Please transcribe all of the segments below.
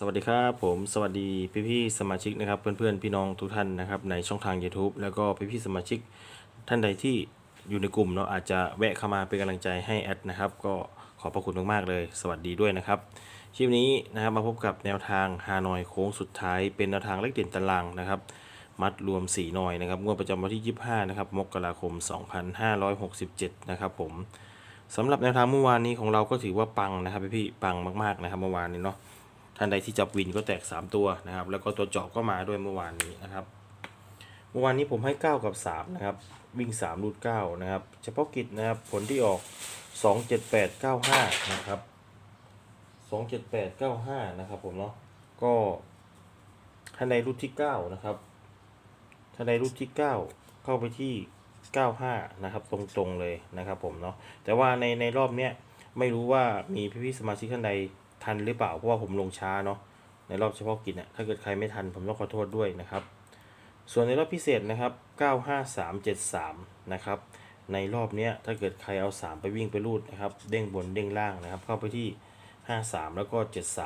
สวัสดีครับผมสวัสดีพี่พี่ๆสมาชิกนะครับเพื่อนๆพี่น้องทุกท่านนะครับในช่องทาง YouTube แล้วก็พี่พี่ๆสมาชิกท่านใดที่อยู่ในกลุ่มเนาะอาจจะแวะเข้ามาเป็นกำลังใจให้แอดนะครับก็ขอบพระคุณมากๆเลย สวัสดีด้วยนะครับคลิปนี้นะครับมาพบกับแนวทางฮานอยโค้งสุดท้ายเป็นแนวทางเลขเด่นตารางนะครับมัดรวม4หน่อยนะครับงวดประจำวันที่ 25นะครับมกราคม 2567นะครับผมสำหรับแนวทางเมื่อวานนี้ของเราก็ถือว่าปังนะครับพี่ๆปังมากๆนะครับเมื่อวานนี้เนาะ ท่านใดที่จับวินก็แตก 3 ตัวนะครับ แล้วก็ตัวจาะก็มาด้วยเมื่อวานนี้นะครับ เมื่อวานนี้ผมให้ 9 กับ 3 นะครับ วิ่ง 3 รูด9นะครับ เฉพาะกิจนะครับผลที่ออก 2 7 8 9 5 นะครับ 2 7 8 9 5 นะครับผมเนาะ ก็ท่านใดรูดที่ 9 นะครับ ท่านใดรูดที่ 9 เข้าไปที่ 95 นะครับ ตรงๆเลยนะครับผมเนาะ แต่ว่าในในรอบเนี้ยไม่รู้ว่ามีพี่ๆสมาชิกท่านใด ทันหรือเปล่าเพราะว่าผมลงช้าเนาะในรอบเฉพาะกิจเนี่ยถ้าเกิดใครไม่ทันผมต้องขอโทษด้วยนะครับ ส่วนในรอบพิเศษนะครับ 95373 นะครับในรอบเนี้ยถ้าเกิดใครเอา 3 ไปวิ่งไปรูดนะครับ เด้งบนเด้งล่างนะครับ เข้าไปที่ 53 แล้วก็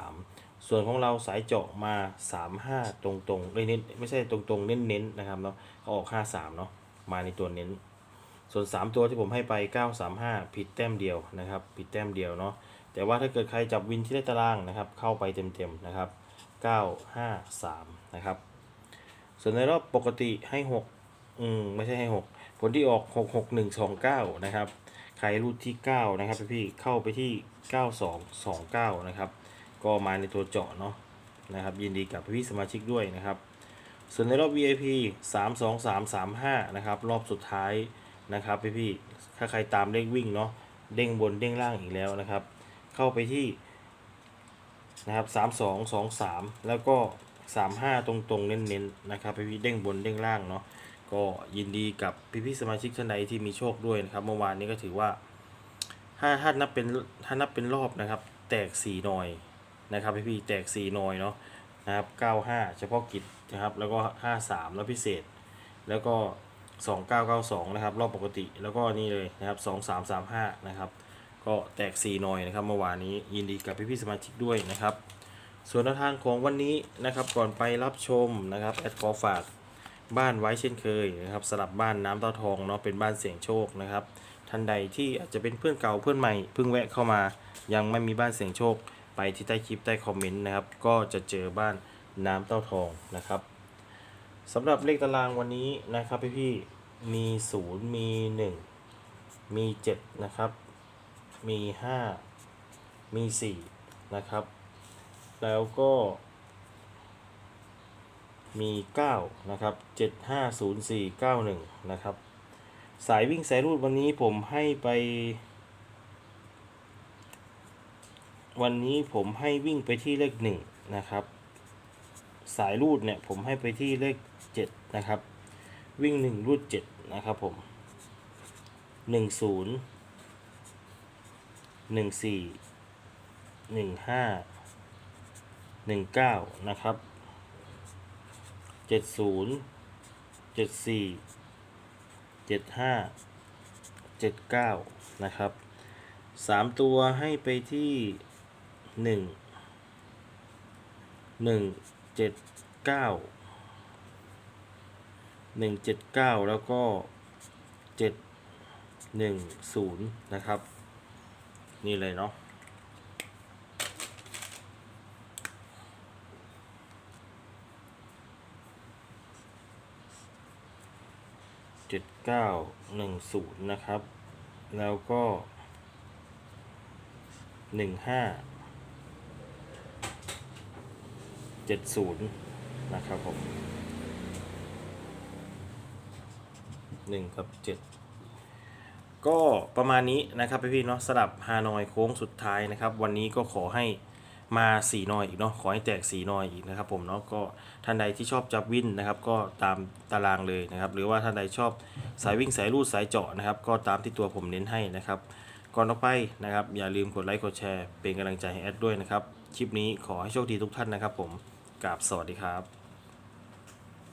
73 ส่วนของเราสายเจาะมา 35 ตรงๆเลยเน้นไม่ใช่ตรงๆเน้นๆนะครับเนาะเขาออก 53 เนาะมาในตัวเน้น ส่วน 3 ตัวที่ผมให้ไป 935 ผิดแต้มเดียวนะครับ ผิดแต้มเดียวเนาะ แต่ว่าถ้าเกิดใครจับวินที่ได้ตารางนะครับ เข้าไปเต็มๆนะครับ 953 นะครับ ส่วนในรอบปกติให้ 6 อืมไม่ใช่ให้ 6 ผลที่ออก 66129 นะครับ ใครรูดที่ 9 นะครับพี่เข้าไปที่ 9229 นะครับ ก็มาในตัวเจาะเนาะนะครับยินดีกับพี่สมาชิกด้วยนะครับ ส่วนในรอบ VIP 32335 นะครับ รอบสุดท้ายนะครับพี่ๆถ้าใครตามเลขวิ่งเนาะเด้งบนเด้งล่างอีกแล้วนะครับ เข้าไปที่นะครับสามสองสองสามแล้วก็สามห้าตรงๆ เน้นๆนะครับพี่ๆเด้งบนเด้งล่างเนาะก็ยินดีกับพี่ๆสมาชิกท่านใดที่มีโชคด้วยนะครับ เมื่อวานนี้ก็ถือว่าถ้าถ้านับเป็นถ้านับเป็นรอบนะครับ แตกสี่หน่อยนะครับพี่ๆแตกสี่หน่อยเนาะนะครับเก้าห้าเฉพาะกิจนะครับแล้วก็ห้าสามแล้วพิเศษ แล้วก็สองเก้าเก้าสองนะครับ รอบปกติแล้วก็นี่เลยนะครับสองสามสามห้านะครับ ก็แตก 4 หน่อยนะครับเมื่อวานนี้ยินดีกับพี่ๆสมาชิกด้วยนะครับ ส่วนแนวทางของวันนี้นะครับก่อนไปรับชมนะครับแอดขอฝากบ้านไว้เช่นเคยนะครับสลับบ้านน้ำเต้าทองเนาะเป็นบ้านเสี่ยงโชคนะครับท่านใดที่อาจจะเป็นเพื่อนเก่าเพื่อนใหม่เพิ่งแวะเข้ามา ยังไม่มีบ้านเสี่ยงโชค ไปที่ใต้คลิปใต้คอมเมนต์นะครับก็จะเจอบ้านน้ำเต้าทองนะครับสำหรับเลขตารางวันนี้นะครับพี่ๆมี 0 มี 1 มี 7 นะครับ มีห้ามีสี่นะครับ แล้วก็มีเก้านะครับเจ็ดห้าศูนย์สี่เก้าหนึ่งนะครับ สายวิ่งสายรูดวันนี้ผมให้ไป วันนี้ผมให้วิ่งไปที่เลขหนึ่งนะครับ สายรูดเนี่ยผมให้ไปที่เลขเจ็ดนะครับ วิ่งหนึ่งรูดเจ็ดนะครับผมหนึ่งศูนย์ หนึ่งสี่หนึ่งห้าหนึ่งเก้านะครับเจ็ดศูนย์เจ็ดสี่เจ็ดห้าเจ็ดเก้านะครับสามตัวให้ไปที่หนึ่งหนึ่งเจ็ดเก้าหนึ่งเจ็ดเก้าแล้วก็เจ็ดหนึ่งศูนย์นะครับ นี่เลยเนาะเจ็ดเก้าหนึ่งศูนย์นะครับ แล้วก็หนึ่งห้าเจ็ดศูนย์นะครับผมหนึ่งกับเจ็ด ก็ประมาณนี้นะครับพี่ๆเนาะสลับฮานอยโค้งสุดท้ายนะครับ วันนี้ก็ขอให้มา4นอยอีกเนาะขอให้แตก4นอยอีกนะครับผมเนาะก็ท่านใดที่ชอบจับวินนะครับ ก็ตามตารางเลยนะครับ หรือว่าท่านใดชอบสายวิ่งสายรูดสายเจาะนะครับ ก็ตามที่ตัวผมเน้นให้นะครับ ก่อนออกไปนะครับ อย่าลืมกดไลค์กดแชร์เป็นกำลังใจให้แอดด้วยนะครับ คลิปนี้ขอให้โชคดีทุกท่านนะครับ ผมกราบสวัสดีครับ